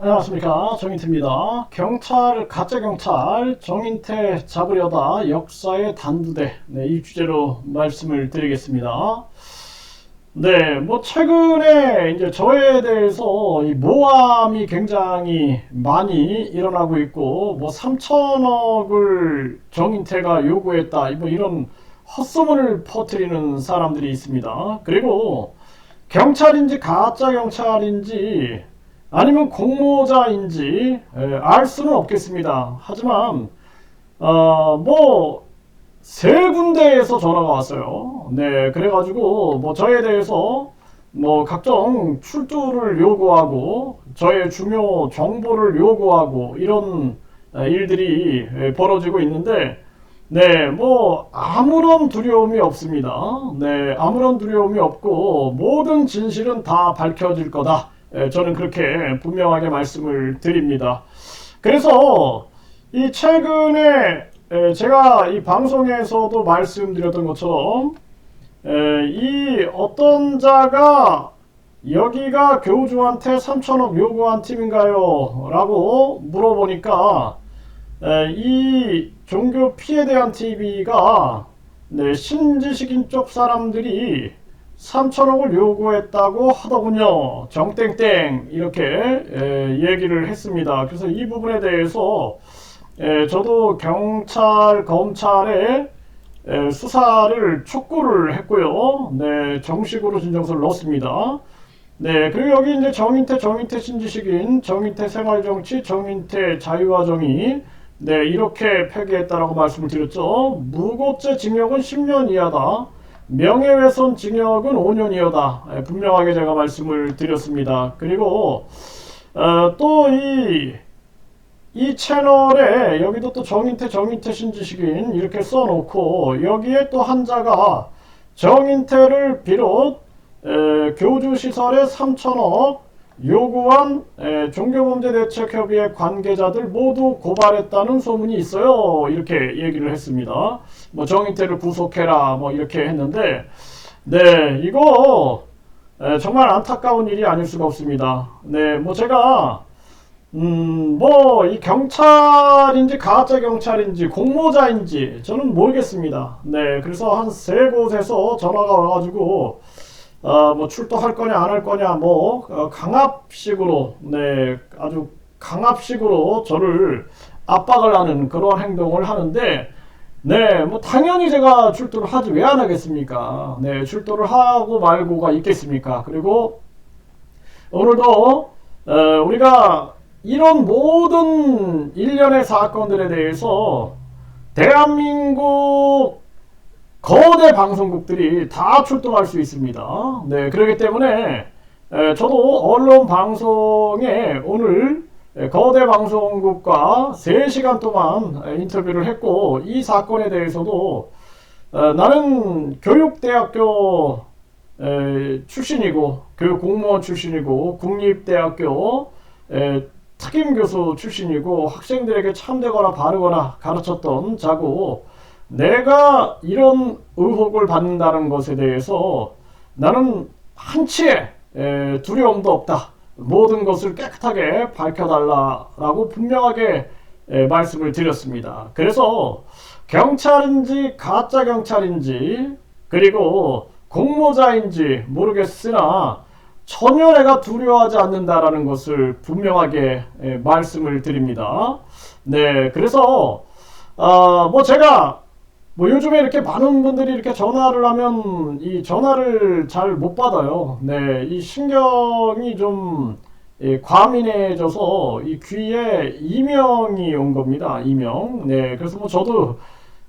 안녕하십니까 정인태입니다. 경찰 가짜 경찰 정인태 잡으려다 역사의 단두대 네, 이 주제로 말씀을 드리겠습니다. 네, 뭐 최근에 이제 저에 대해서 이 모함이 굉장히 많이 일어나고 있고 뭐 3천억을 정인태가 요구했다 뭐 이런 헛소문을 퍼뜨리는 사람들이 있습니다. 그리고 경찰인지 가짜 경찰인지 아니면 공모자인지 에, 알 수는 없겠습니다. 하지만 어, 뭐세 군데에서 전화가 왔어요. 네, 그래가지고 뭐 저에 대해서 뭐 각종 출두를 요구하고 저의 중요 정보를 요구하고 이런 에, 일들이 에, 벌어지고 있는데 네, 뭐 아무런 두려움이 없습니다. 네, 아무런 두려움이 없고 모든 진실은 다 밝혀질 거다. 예, 저는 그렇게 분명하게 말씀을 드립니다. 그래서 이 최근에 예, 제가 이 방송에서도 말씀드렸던 것처럼 예, 이 어떤 자가 여기가 교주한테 3천억 요구한 팀인가요? 라고 물어보니까 이 종교 피해 대한 TV가 네, 신지식인 쪽 사람들이 3천억을 요구했다고 하더군요. 정땡땡 이렇게 에, 얘기를 했습니다. 그래서 이 부분에 대해서 에, 저도 경찰 검찰에 에, 수사를 촉구를 했고요. 네, 정식으로 진정서를 넣었습니다. 네, 그리고 여기 이제 정인태, 정인태 신지식인, 정인태 생활정치, 정인태 자유와 정의, 네, 이렇게 폐기했다라고 말씀을 드렸죠. 무고죄 징역은 10년 이하다. 명예훼손 징역은 5년이어다. 예, 분명하게 제가 말씀을 드렸습니다. 그리고 어, 또이 이 채널에 여기도 또 정인태 정인태 신지식인 이렇게 써놓고 여기에 또 한자가 정인태를 비롯 에, 교주시설에 3천억 요구한 에, 종교범죄대책협의회 관계자들 모두 고발했다는 소문이 있어요. 이렇게 얘기를 했습니다. 뭐 정인태를 구속해라 뭐 이렇게 했는데 네 이거 에, 정말 안타까운 일이 아닐 수가 없습니다. 네 뭐 제가 음 뭐 이 경찰인지 가짜 경찰인지 공모자인지 저는 모르겠습니다. 네 그래서 한 세 곳에서 전화가 와가지고 어, 뭐 출동할 거냐 안 할 거냐 뭐 어, 강압식으로 네 아주 강압식으로 저를 압박을 하는 그런 행동을 하는데 네 뭐 당연히 제가 출두를 하지 왜 안 하겠습니까? 네 출두를 하고 말고가 있겠습니까? 그리고 오늘도 어, 우리가 이런 모든 일련의 사건들에 대해서 대한민국 거대 방송국들이 다 출동할 수 있습니다. 네, 그렇기 때문에 에, 저도 언론 방송에 오늘 거대 방송국과 3시간 동안 인터뷰를 했고 이 사건에 대해서도 에, 나는 교육대학교 에, 출신이고 교육 공무원 출신이고 국립대학교 특임 교수 출신이고 학생들에게 참되거나 바르거나 가르쳤던 자고 내가 이런 의혹을 받는다는 것에 대해서 나는 한치의 두려움도 없다. 모든 것을 깨끗하게 밝혀달라라고 분명하게 말씀을 드렸습니다. 그래서 경찰인지 가짜 경찰인지 그리고 공모자인지 모르겠으나 전혀 내가 두려워하지 않는다라는 것을 분명하게 말씀을 드립니다. 네, 그래서 어, 뭐 제가 뭐 요즘에 이렇게 많은 분들이 이렇게 전화를 하면 이 전화를 잘 못 받아요. 네, 이 신경이 좀 예, 과민해져서 이 귀에 이명이 온 겁니다. 이명. 네, 그래서 뭐 저도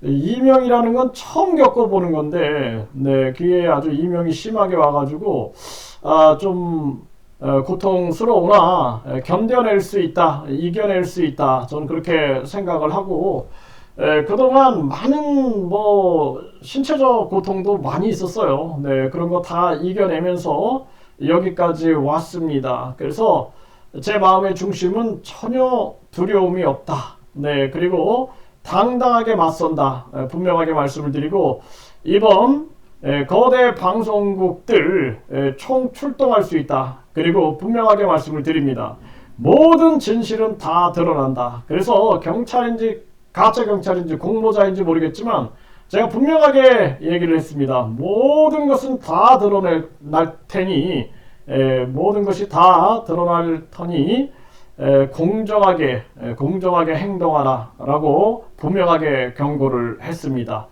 이명이라는 건 처음 겪어보는 건데, 네, 귀에 아주 이명이 심하게 와가지고 아좀 어, 고통스러우나 견뎌낼 수 있다, 이겨낼 수 있다. 저는 그렇게 생각을 하고. 에, 그동안 많은 뭐 신체적 고통도 많이 있었어요. 네, 그런 거 다 이겨내면서 여기까지 왔습니다. 그래서 제 마음의 중심은 전혀 두려움이 없다. 네, 그리고 당당하게 맞선다. 에, 분명하게 말씀을 드리고 이번 에, 거대 방송국들 에, 총 출동할 수 있다. 그리고 분명하게 말씀을 드립니다. 모든 진실은 다 드러난다. 그래서 경찰인지 가짜 경찰인지 공모자인지 모르겠지만 제가 분명하게 얘기를 했습니다. 모든 것은 다 드러낼 테니 에, 모든 것이 다 드러날 터니 에, 공정하게 에, 공정하게 행동하라라고 분명하게 경고를 했습니다.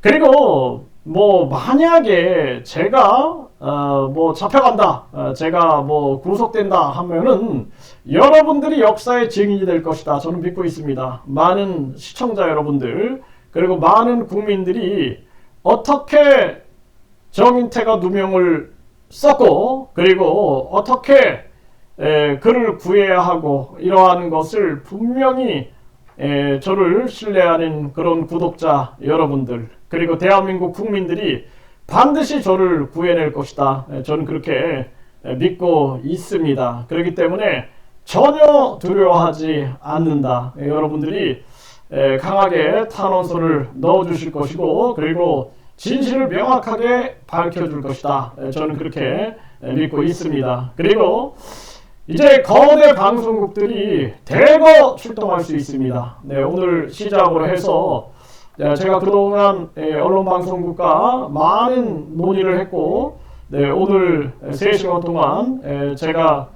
그리고 뭐 만약에 제가 어, 뭐 잡혀간다, 어, 제가 뭐 구속된다 하면은 여러분들이 역사의 증인이 될 것이다. 저는 믿고 있습니다. 많은 시청자 여러분들 그리고 많은 국민들이 어떻게 정인태가 누명을 썼고 그리고 어떻게 에, 그를 구해야 하고 이러한 것을 분명히 에, 저를 신뢰하는 그런 구독자 여러분들 그리고 대한민국 국민들이 반드시 저를 구해낼 것이다. 에, 저는 그렇게 에, 믿고 있습니다. 그렇기 때문에 전혀 두려워하지 않는다. 에, 여러분들이 에, 강하게 탄원서를 넣어주실 것이고 그리고 진실을 명확하게 밝혀줄 것이다. 에, 저는 그렇게 에, 믿고 있습니다. 그리고 이제 거대 방송국들이 대거 출동할 수 있습니다. 네, 오늘 시작으로 해서 네, 제가 그동안 예, 언론 방송국과 많은 논의를 했고 네, 오늘 3시간 동안 예, 제가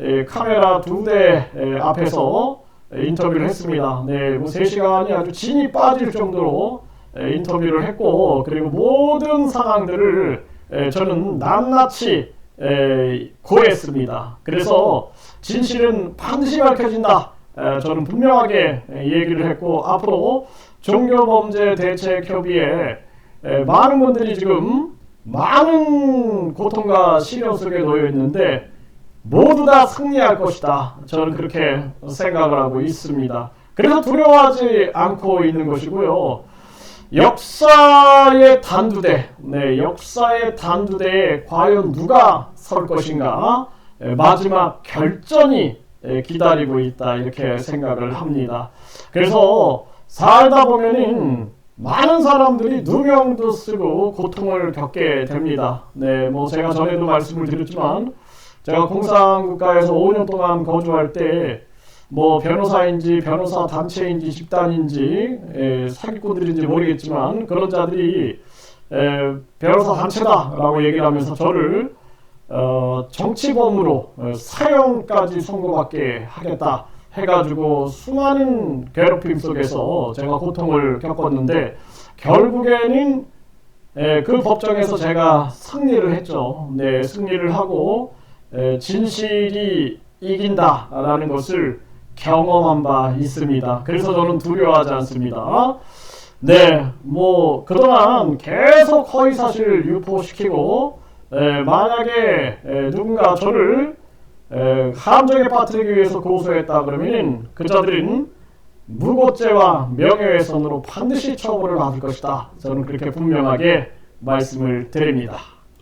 예, 카메라 두 대 앞에서 인터뷰를 했습니다. 네, 뭐 3시간이 아주 진이 빠질 정도로 인터뷰를 했고 그리고 모든 상황들을 저는 낱낱이 에, 고했습니다. 그래서 진실은 반드시 밝혀진다. 에, 저는 분명하게 얘기를 했고 앞으로 종교범죄 대책협의회 에, 많은 분들이 지금 많은 고통과 시련 속에 놓여 있는데 모두 다 승리할 것이다. 저는 그렇게 생각을 하고 있습니다. 그래서 두려워하지 않고 있는 것이고요. 역사의 단두대, 네, 역사의 단두대에 과연 누가 설 것인가? 예, 마지막 결전이 예, 기다리고 있다 이렇게 생각을 합니다. 그래서 살다 보면은 많은 사람들이 누명도 쓰고 고통을 겪게 됩니다. 네, 뭐 제가 전에도 말씀을 드렸지만 제가 공산국가에서 5년 동안 거주할 때 뭐 변호사인지 변호사 단체인지 집단인지 에, 사기꾼들인지 모르겠지만 그런 자들이 에, 변호사 단체다라고 얘기를 하면서 저를 어, 정치범으로 어, 사형까지 선고받게 하겠다 해가지고 수많은 괴롭힘 속에서 제가 고통을 겪었는데 결국에는 에, 그 법정에서 제가 승리를 했죠. 네, 승리를 하고 에, 진실이 이긴다라는 것을 경험한 바 있습니다. 그래서 저는 두려워하지 않습니다. 네, 뭐 그동안 계속 허위 사실을 유포시키고 에, 만약에 에, 누군가 저를 에, 함정에 빠뜨리기 위해서 고소했다 그러면 그자들은 무고죄와 명예훼손으로 반드시 처벌을 받을 것이다. 저는 그렇게 분명하게 말씀을 드립니다.